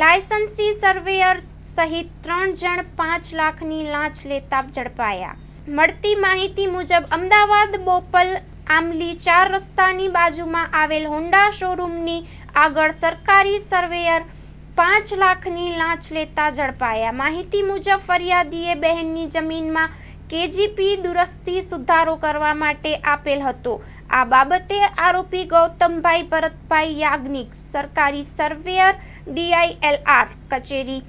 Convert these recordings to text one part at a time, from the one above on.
Licensee surveyor સહિત ત્રણ જણ પાંચ લાખની લાંચ લેતા ઝડપાયા. મળતી માહિતી મુજબ, અમદાવાદ બોપલ આમલી ચાર રસ્તાની બાજુમાં આવેલ હોન્ડા શોરૂમની આગળ સરકારી સર્વેયર પાંચ લાખની લાંચ લેતા ઝડપાયા. માહિતી મુજબ, ફરિયાદીએ બહેનની જમીનમાં કેજીપી દુરસ્તી સુધારો કરવા માટે આપેલ હતો. આ બાબતે આરોપી ગૌતમભાઈ ભરતભાઈ યાજ્ઞિક, સરકારી સર્વેયર ડીઆઈએલઆર કચેરી.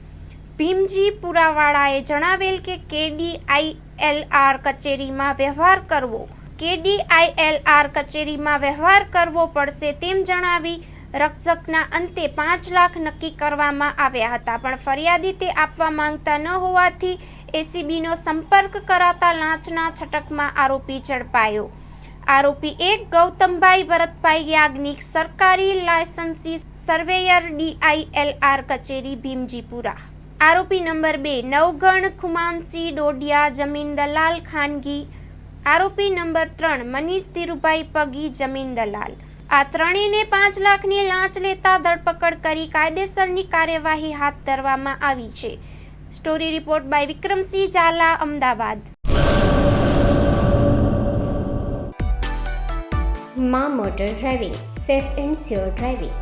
ભીમજી પુરાવાળાએ જણાવેલ કે કેડીઆઈએલઆર કચેરીમાં વ્યવહાર કરવો, કેડીઆઈએલઆર કચેરીમાં વ્યવહાર કરવો પડશે તેમ જણાવી રક્ષકના અંતે પાંચ લાખ નક્કી કરવામાં આવ્યા હતા, પણ ફરિયાદી તે આપવા માંગતા ન હોવાથી એસીબીનો સંપર્ક કરાતા લાંચના છટકમાં આરોપી ઝડપાયો. આરોપી એક ગૌતમભાઈ ભરતભાઈ યાજ્ઞિક સરકારી લાયસન્સી સર્વેયર ડીઆઈએલઆર કચેરી ભીમજીપુરા. આરોપી નંબર બે, નવગણ ખુમાનસિંહ ડોડિયા, જમીન દલાલ ખાનગી. આરોપી નંબર ત્રણ, મનીષ ધીરુભાઈ પગી, જમીન દલાલ. આ ત્રણેયને પાંચ લાખની લાંચ લેતા ધરપકડ કરી કાયદેસરની કાર્યવાહી હાથ ધરવામાં આવી છે. Story report by Vikramsinh Zala, Ahmedabad. મા motor driving, safe and sure driving.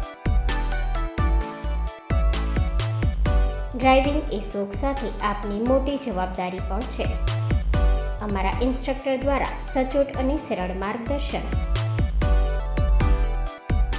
Driving એ શોખ સાથે આપની મોટી જવાબદારી પણ છે. અમારા ઇન્સ્ટ્રક્ટર દ્વારા સચોટ અને સરળ માર્ગદર્શન.